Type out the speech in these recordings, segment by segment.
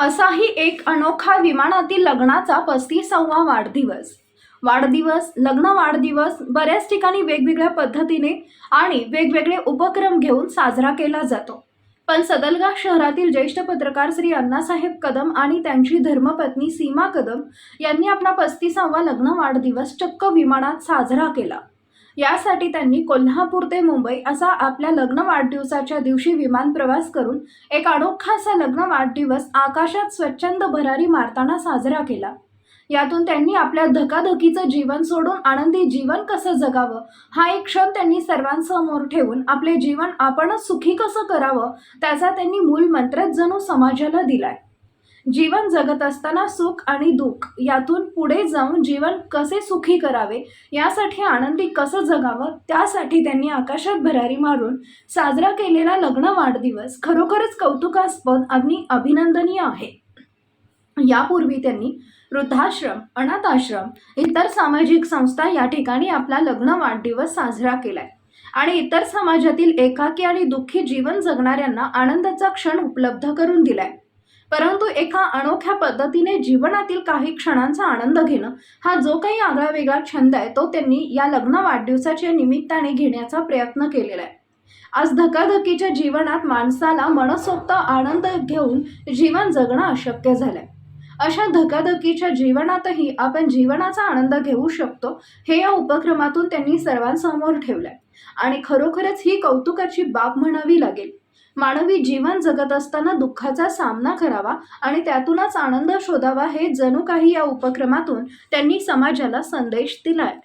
असाही एक अनोखा विमानातील लग्नाचा पस्तीसावा वाढदिवस. वाढदिवस लग्न वाढदिवस बऱ्याच ठिकाणी वेगवेगळ्या पद्धतीने आणि वेगवेगळे उपक्रम घेऊन साजरा केला जातो. पण सदलगा शहरातील ज्येष्ठ पत्रकार श्री अण्णासाहेब कदम आणि त्यांची धर्मपत्नी सीमा कदम यांनी आपला पस्तीसावा लग्न वाढदिवस चक्क विमानात साजरा केला. यासाठी त्यांनी कोल्हापूर ते मुंबई असा आपल्या लग्न वाढदिवसाच्या दिवशी विमान प्रवास करून एक अनोखा असा लग्न वाढदिवस आकाशात स्वच्छंद भरारी मारताना साजरा केला. यातून त्यांनी आपल्या धकाधकीचं जीवन सोडून आनंदी जीवन कसं जगावं हा एक क्षण त्यांनी सर्वांसमोर ठेवून आपले जीवन आपणच सुखी कसं करावं त्याचा त्यांनी मूल मंत्रच जणू समाजाला दिलाय. जीवन जगत असताना सुख आणि दुःख यातून पुढे जाऊन जीवन कसे सुखी करावे यासाठी आनंदी कसं जगावं त्यासाठी त्यांनी आकाशात भरारी मारून साजरा केलेला लग्न वाढदिवस खरोखरच कौतुकास्पद आणि अभिनंदनीय आहे. यापूर्वी त्यांनी वृद्धाश्रम अनाथ आश्रम इतर सामाजिक संस्था या ठिकाणी आपला लग्न वाढदिवस साजरा केलाय. आणि इतर समाजातील एकाकी आणि दुःखी जीवन जगणाऱ्यांना आनंदाचा क्षण उपलब्ध करून दिलाय. परंतु एका अनोख्या पद्धतीने जीवनातील काही क्षणांचा आनंद घेणं हा जो काही आगळा वेगळा छंद आहे तो त्यांनी या लग्न वाढदिवसाच्या निमित्ताने घेण्याचा प्रयत्न केलेला आहे. आज धकाधकीच्या जीवनात माणसाला मनसोक्त आनंद घेऊन जीवन जगणं अशक्य झालंय. अशा धकाधकीच्या जीवनातही आपण जीवनाचा आनंद घेऊ शकतो हे या उपक्रमातून त्यांनी सर्वांसमोर ठेवलंय. आणि खरोखरच ही कौतुकाची बाब म्हणावी लागेल. मानवी जीवन जगत असताना दुःखाचा सामना करावा आणि त्यातूनच आनंद शोधावा हे जणू काही या उपक्रमातून त्यांनी समाजाला संदेश दिलाय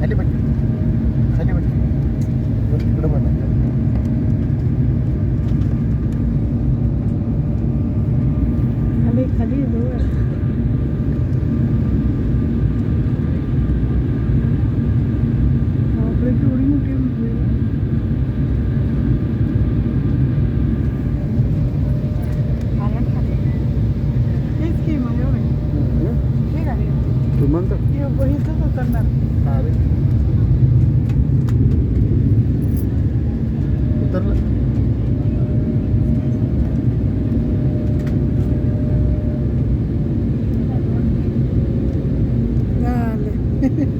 खाली खाली 这不是为了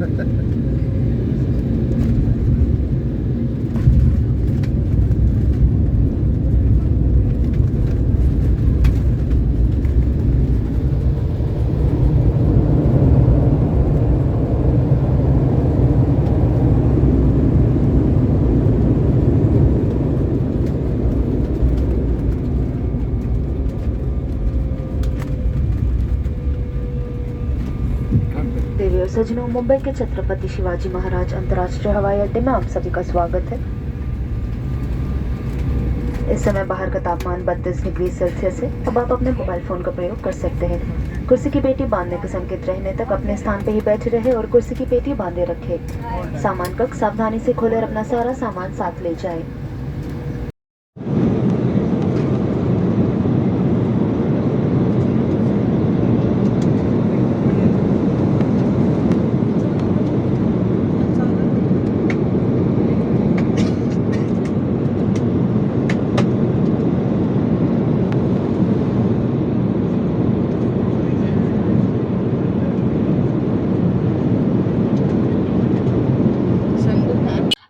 ハハハハ。सजनों मुंबई के छत्रपति शिवाजी महाराज अंतर्राष्ट्रीय हवाई अड्डे में आप सभी का स्वागत है। इस समय बाहर का तापमान 32 डिग्री सेल्सियस है। अब आप अपने मोबाइल फ़ोन का प्रयोग कर सकते हैं। कुर्सी की पेटी बांधने के संकेत रहने तक अपने स्थान पे ही बैठे रहे और कुर्सी की पेटी बांधे रखे। सामान कक्ष सावधानी से खोले और अपना सारा सामान साथ ले जाए।